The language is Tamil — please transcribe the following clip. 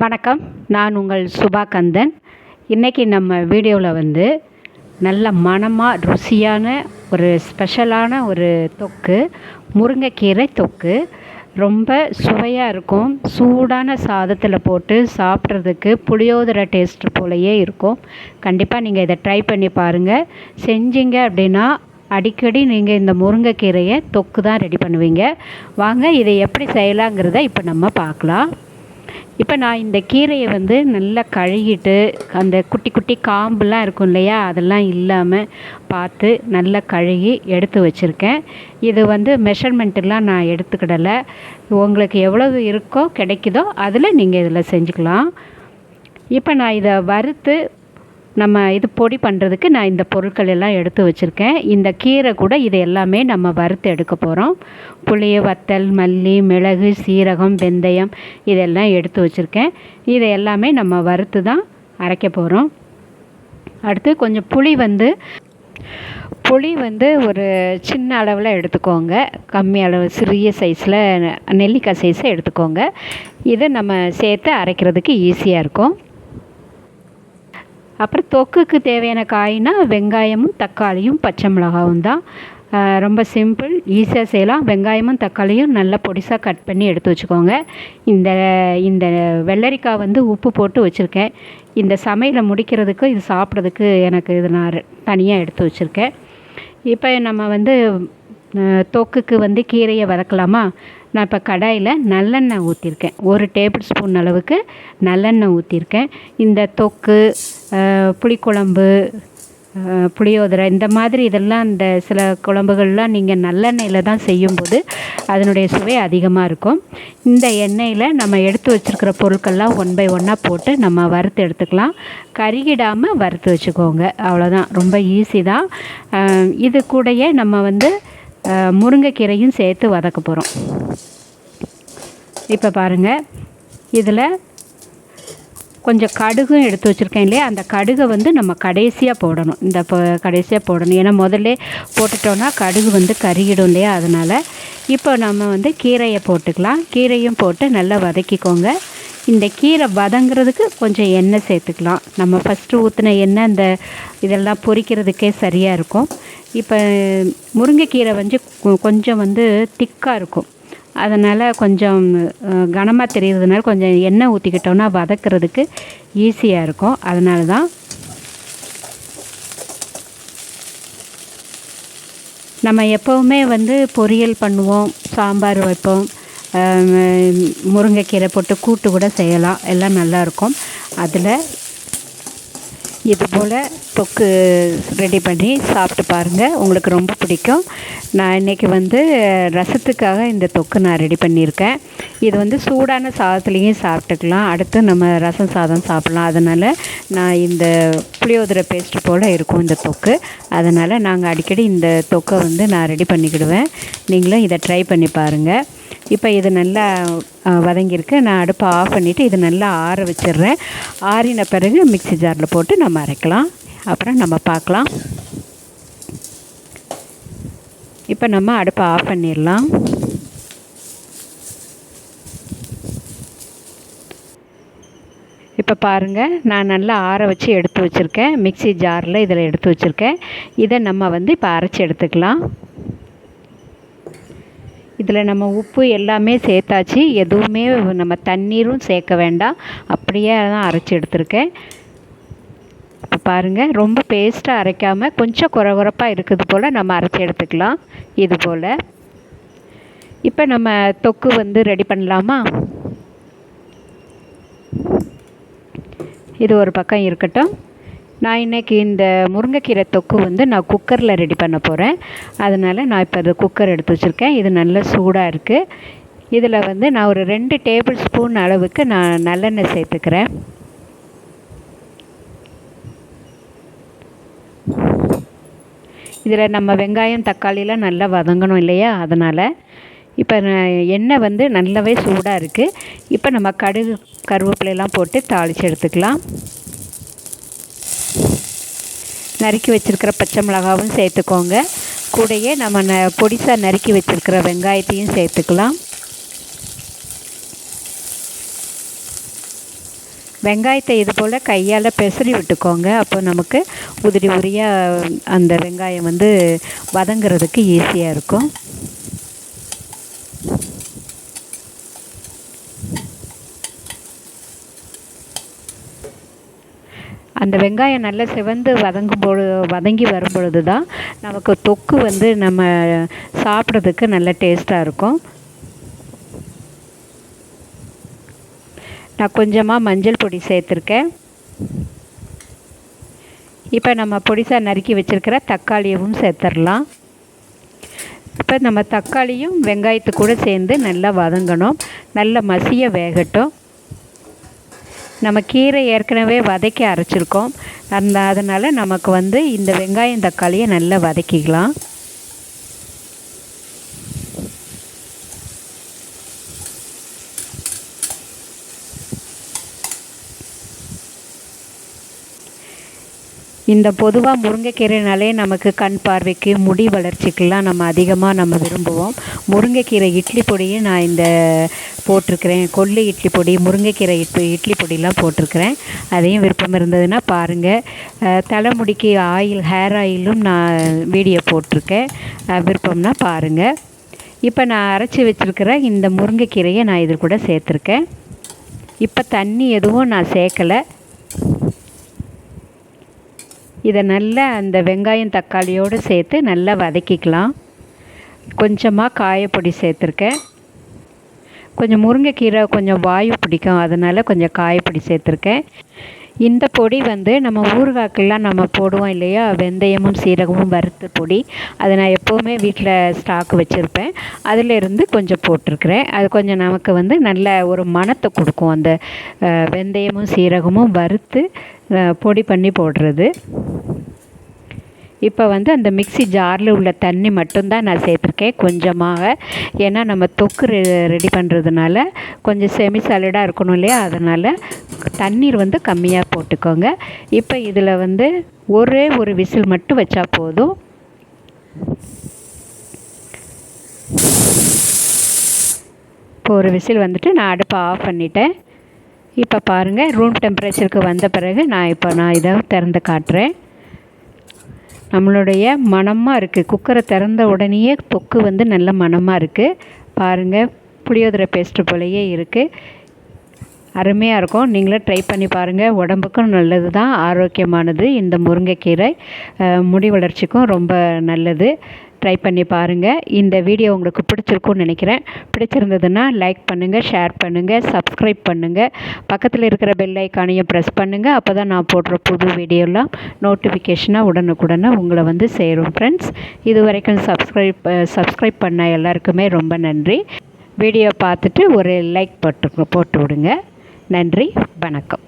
வணக்கம். நான் உங்கள் சுபா கந்தன் இன்றைக்கி நம்ம வீடியோவில் வந்து நல்ல மனமாக ருசியான ஒரு ஸ்பெஷலான ஒரு தொக்கு முருங்கைக்கீரை தொக்கு. ரொம்ப சுவையாக இருக்கும். சூடான சாதத்தில் போட்டு சாப்பிட்றதுக்கு புளியோதரை டேஸ்ட் போலயே இருக்கும். கண்டிப்பாக நீங்கள் இதை ட்ரை பண்ணி பாருங்கள் செஞ்சீங்க அப்படின்னா அடிக்கடி நீங்கள் இந்த முருங்கைக்கீரையை தொக்கு தான் ரெடி பண்ணுவீங்க. வாங்க இதை எப்படி செய்யலாங்கிறத இப்போ நம்ம பார்க்கலாம். இப்போ நான் இந்த கீரையை வந்து நல்லா கழுகிட்டு அந்த குட்டி குட்டி காம்புலாம் இருக்கும் இல்லையா? அதெல்லாம் இல்லாமல் பார்த்து நல்லா கழுகி எடுத்து வச்சுருக்கேன். இது வந்து மெஷர்மெண்ட்டெல்லாம் நான் எடுத்துக்கிடலை. உங்களுக்கு எவ்வளவு இருக்கோ கிடைக்குதோ அதில் நீங்கள் இதில் செஞ்சுக்கலாம். இப்போ நான் இதை வறுத்து நம்ம இது பொடி பண்ணுறதுக்கு நான் இந்த பொருட்கள் எல்லாம் எடுத்து வச்சுருக்கேன். இந்த கீரை கூட இது எல்லாமே நம்ம வறுத்து எடுக்க போகிறோம் புளிய வத்தல் மல்லி மிளகு சீரகம் வெந்தயம் இதெல்லாம் எடுத்து வச்சுருக்கேன். இதை எல்லாமே நம்ம வறுத்து தான் அரைக்க போகிறோம் அடுத்து கொஞ்சம் புளி வந்து புளி வந்து ஒரு சின்ன அளவில் எடுத்துக்கோங்க. கம்மி அளவு சிறிய சைஸில் நெல்லிக்காய் சைஸை எடுத்துக்கோங்க. இதை நம்ம சேர்த்து அரைக்கிறதுக்கு ஈஸியாக இருக்கும். அப்புறம் தொக்குக்கு தேவையான காய்னா வெங்காயமும் தக்காளியும் பச்சை மிளகாவும் தான். ரொம்ப சிம்பிள் ஈஸியாக செய்யலாம். வெங்காயமும் தக்காளியும் நல்லா பொடிசாக கட் பண்ணி எடுத்து வச்சுக்கோங்க. இந்த இந்த வெள்ளரிக்காய் வந்து உப்பு போட்டு வச்சுருக்கேன். இந்த சமையலை முடிக்கிறதுக்கு இது சாப்பிட்றதுக்கு எனக்கு இது நான் தனியாக எடுத்து வச்சுருக்கேன். இப்போ நம்ம வந்து தொக்குக்கு வந்து கீரையை வதக்கலாமா? நான் இப்போ கடாயில் நல்லெண்ணெய் ஊற்றிருக்கேன் ஒரு டேபிள் ஸ்பூன் அளவுக்கு நல்லெண்ணெய் ஊற்றிருக்கேன் இந்த தொக்கு புளிக்குழம்பு புளியோதரை இந்த மாதிரி இதெல்லாம் இந்த சில குழம்புகள்லாம் நீங்கள் நல்லெண்ணெயில் தான் செய்யும்போது அதனுடைய சுவை அதிகமாக இருக்கும். இந்த எண்ணெயில் நம்ம எடுத்து வச்சுருக்கிற பொருட்கள்லாம் ஒன் பை ஒன்னாக போட்டு நம்ம வறுத்து எடுத்துக்கலாம். கருகிடாமல் வறுத்து வச்சுக்கோங்க. அவ்வளோதான் ரொம்ப ஈஸி தான். இது கூடயே நம்ம வந்து முருங்கைக்கீரையும் சேர்த்து வதக்க போகிறோம் இப்போ பாருங்கள் இதில் கொஞ்சம் கடுகும் எடுத்து வச்சுருக்கேன் இல்லையா? அந்த கடுகை வந்து நம்ம கடைசியாக போடணும். இந்த இப்போ கடைசியாக போடணும். ஏன்னா முதல்ல போட்டுட்டோன்னா கடுகு வந்து கருகிடும் இல்லையா? அதனால் இப்போ நம்ம வந்து கீரையை போட்டுக்கலாம். கீரையும் போட்டு நல்லா வதக்கிக்கோங்க. இந்த கீரை வதங்கிறதுக்கு கொஞ்சம் எண்ணெய் சேர்த்துக்கலாம். நம்ம ஃபஸ்ட்டு ஊற்றின எண்ணெய் அந்த இதெல்லாம் பொரிக்கிறதுக்கே சரியாக இருக்கும். இப்போ முருங்கைக்கீரை வந்து கொஞ்சம் வந்து திக்காக இருக்கும். அதனால் கொஞ்சம் கனமாக தெரிகிறதுனால கொஞ்சம் எண்ணெய் ஊற்றிக்கிட்டோன்னா வதக்கிறதுக்கு ஈஸியாக இருக்கும். அதனால தான் நம்ம எப்போவுமே வந்து பொரியல் பண்ணுவோம் சாம்பார் வைப்போம் முருங்கைக்கீரை போட்டு கூட்டு கூட செய்யலாம். எல்லாம் நல்லாயிருக்கும் அதில் இது போல் தொக்கு ரெடி பண்ணி சாப்பிட்டு பாருங்கள் உங்களுக்கு ரொம்ப பிடிக்கும். நான் இன்றைக்கி வந்து ரசத்துக்காக இந்த தொக்கு நான் ரெடி பண்ணியிருக்கேன். இது வந்து சூடான சாதத்துலேயும் சாப்பிட்டுக்கலாம். அடுத்து நம்ம ரசம் சாதம் சாப்பிட்லாம். அதனால் நான் இந்த புளியோதரை பேஸ்ட்டு போல் இருக்கும் இந்த தொக்கு. அதனால் நாங்கள் அடிக்கடி இந்த தொக்கை வந்து நான் ரெடி பண்ணிக்கிடுவேன். நீங்களும் இதை ட்ரை பண்ணி பாருங்கள் இப்போ இது நல்லா வதங்கியிருக்கு. நான் அடுப்பை ஆஃப் பண்ணிவிட்டு இது நல்லா ஆற வச்சிடுறேன். ஆறின பிறகு மிக்சி ஜாரில் போட்டு நம்ம அரைக்கலாம். அப்புறம் நம்ம பார்க்கலாம். இப்போ நம்ம அடுப்பை ஆஃப் பண்ணிடலாம். இப்போ பாருங்கள் நான் நல்லா ஆற வச்சு எடுத்து வச்சுருக்கேன். மிக்சி ஜாரில் இதில் எடுத்து வச்சுருக்கேன். இதை நம்ம வந்து இப்போ அரைச்சி எடுத்துக்கலாம். இதில் நம்ம உப்பு எல்லாமே சேர்த்தாச்சு. எதுவுமே நம்ம தண்ணீரும் சேர்க்க வேண்டாம். அப்படியே தான் அரைச்சி எடுத்திருக்கேன். இப்போ பாருங்கள் ரொம்ப பேஸ்ட்டாக அரைக்காமல் கொஞ்சம் குறை குறைப்பாக இருக்குது போல் நம்ம அரைச்சி எடுத்துக்கலாம். இது போல். இப்போ நம்ம தொக்கு வந்து ரெடி பண்ணலாமா? இது ஒரு பக்கம் இருக்கட்டும். நான் இன்றைக்கி இந்த முருங்கைக்கீரை தொக்கு வந்து நான் குக்கரில் ரெடி பண்ண போகிறேன் அதனால் நான் இப்போ அது குக்கர் எடுத்து வச்சுருக்கேன். இது நல்ல சூடாக இருக்குது இதில் வந்து நான் ஒரு ரெண்டு டேபிள் ஸ்பூன் அளவுக்கு நான் நல்லெண்ணெய் சேர்த்துக்கிறேன். இதில் நம்ம வெங்காயம் தக்காளிலாம் நல்லா வதங்கணும் இல்லையா? அதனால் இப்போ எண்ணெய் வந்து நல்லாவே சூடாக இருக்குது இப்போ நம்ம கடுகு கருவேப்பிலையெல்லாம் போட்டு தாளித்து எடுத்துக்கலாம். நறுக்கி வச்சுருக்கிற பச்சை மிளகாவும் சேர்த்துக்கோங்க. கூடயே நம்ம ந பொடிசாக நறுக்கி வச்சுருக்கிற வெங்காயத்தையும் சேர்த்துக்கலாம். வெங்காயத்தை இது போல் கையால் பெசரி விட்டுக்கோங்க. அப்போ நமக்கு உதிரி உரியாக அந்த வெங்காயம் வந்து வதங்கிறதுக்கு ஈஸியாக இருக்கும். அந்த வெங்காயம் நல்லா சிவந்து வதங்கும் பொழு வதங்கி வரும் பொழுது தான் நமக்கு தொக்கு வந்து நம்ம சாப்பிட்றதுக்கு நல்ல டேஸ்ட்டாக இருக்கும். நான் கொஞ்சமாக மஞ்சள் பொடி சேர்த்துருக்கேன். இப்போ நம்ம பொடிசாக நறுக்கி வச்சுருக்கிற தக்காளியவும் சேர்த்துடலாம். இப்போ நம்ம தக்காளியும் வெங்காயத்து கூட சேர்ந்து நல்லா வதங்கணும். நல்ல மசிய வேகட்டும். நம்ம கீரை ஏற்கனவே வதக்கி அரைச்சிருக்கோம். அந்த அதனால் நமக்கு வந்து இந்த வெங்காயம் தக்காளியை நல்லா வதக்கிக்கலாம். இந்த பொதுவாக முருங்கைக்கீரைனாலே நமக்கு கண் பார்வைக்கு முடி வளர்ச்சிக்கெல்லாம் நம்ம அதிகமாக நம்ம விரும்புவோம். முருங்கைக்கீரை இட்லி பொடியும் நான் இந்த போட்டிருக்கிறேன். கொல்லு இட்லி பொடி முருங்கைக்கீரை இட்லி இட்லி பொடியெலாம் போட்டிருக்கிறேன். அதையும் விருப்பம் இருந்ததுன்னா பாருங்கள் தலைமுடிக்கு ஆயில் ஹேர் ஆயிலும் நான் வீடியோ போட்டிருக்கேன். விருப்பம்னா பாருங்கள் இப்போ நான் அரைச்சி வச்சுருக்கிற இந்த முருங்கைக்கீரையை நான் இது கூட சேர்த்துருக்கேன். இப்போ தண்ணி எதுவும் நான் சேர்க்கலை. இதை நல்லா அந்த வெங்காயம் தக்காளியோடு சேர்த்து நல்லா வதக்கிக்கலாம். கொஞ்சமாக காயப்பொடி சேர்த்துருக்கேன். கொஞ்சம் முருங்கைக்கீரை கொஞ்சம் வாயு பிடிக்கும். அதனால் கொஞ்சம் காயப்பொடி சேர்த்துருக்கேன். இந்த பொடி வந்து நம்ம ஊறுகாக்கெல்லாம் நம்ம போடுவோம் இல்லையா? வெந்தயமும் சீரகமும் வறுத்த பொடி. அதை நான் எப்போவுமே வீட்டில் ஸ்டாக் வச்சுருப்பேன். அதிலிருந்து கொஞ்சம் போட்டிருக்கிறேன். அது கொஞ்சம் நமக்கு வந்து நல்ல ஒரு மணத்தை கொடுக்கும். அந்த வெந்தயமும் சீரகமும் வறுத்து பொடி பண்ணி போடுறது. இப்போ வந்து அந்த மிக்சி ஜாரில் உள்ள தண்ணி மட்டும்தான் நான் சேர்த்துருக்கேன். கொஞ்சமாக ஏன்னா நம்ம தொக்கு ரெ ரெடி பண்ணுறதுனால கொஞ்சம் செமி சாலிடாக இருக்கணும் இல்லையா? அதனால் தண்ணீர் வந்து கம்மியாக போட்டுக்கோங்க. இப்போ இதில் வந்து ஒரே ஒரு விசில் மட்டும் வச்சா போதும். இப்போ ஒரு விசில் வந்துட்டு நான் அடுப்பை ஆஃப் பண்ணிட்டேன். இப்போ பாருங்கள் ரூம் டெம்பரேச்சருக்கு வந்த பிறகு நான் இப்போ நான் இதை திறந்து காட்டுறேன். நம்மளுடைய மணமாக இருக்குது குக்கரை திறந்த உடனேயே தொக்கு வந்து நல்ல மணமாக இருக்குது பாருங்கள் புளியோதரை பேஸ்ட்டு போலயே இருக்குது அருமையாக இருக்கும். நீங்களும் ட்ரை பண்ணி பாருங்கள் உடம்புக்கும் நல்லது தான் ஆரோக்கியமானது. இந்த முருங்கைக்கீரை முடி வளர்ச்சிக்கும் ரொம்ப நல்லது. ட்ரை பண்ணி பாருங்கள் இந்த வீடியோ உங்களுக்கு பிடிச்சிருக்கும்னு நினைக்கிறேன். பிடிச்சிருந்ததுன்னா லைக் பண்ணுங்கள் ஷேர் பண்ணுங்கள் சப்ஸ்கிரைப் பண்ணுங்கள் பக்கத்தில் இருக்கிற பெல் ஐக்கானையும் ப்ரெஸ் பண்ணுங்கள் அப்போ தான் நான் போடுற புது வீடியோலாம் நோட்டிஃபிகேஷனாக உடனுக்குடனே உங்களை வந்து சேரும். ஃப்ரெண்ட்ஸ் இது வரைக்கும் சப்ஸ்கிரைப் சப்ஸ்கிரைப் பண்ண எல்லாருக்குமே ரொம்ப நன்றி. வீடியோ பார்த்துட்டு ஒரு லைக் போட்டு போட்டு விடுங்க. நன்றி வணக்கம்.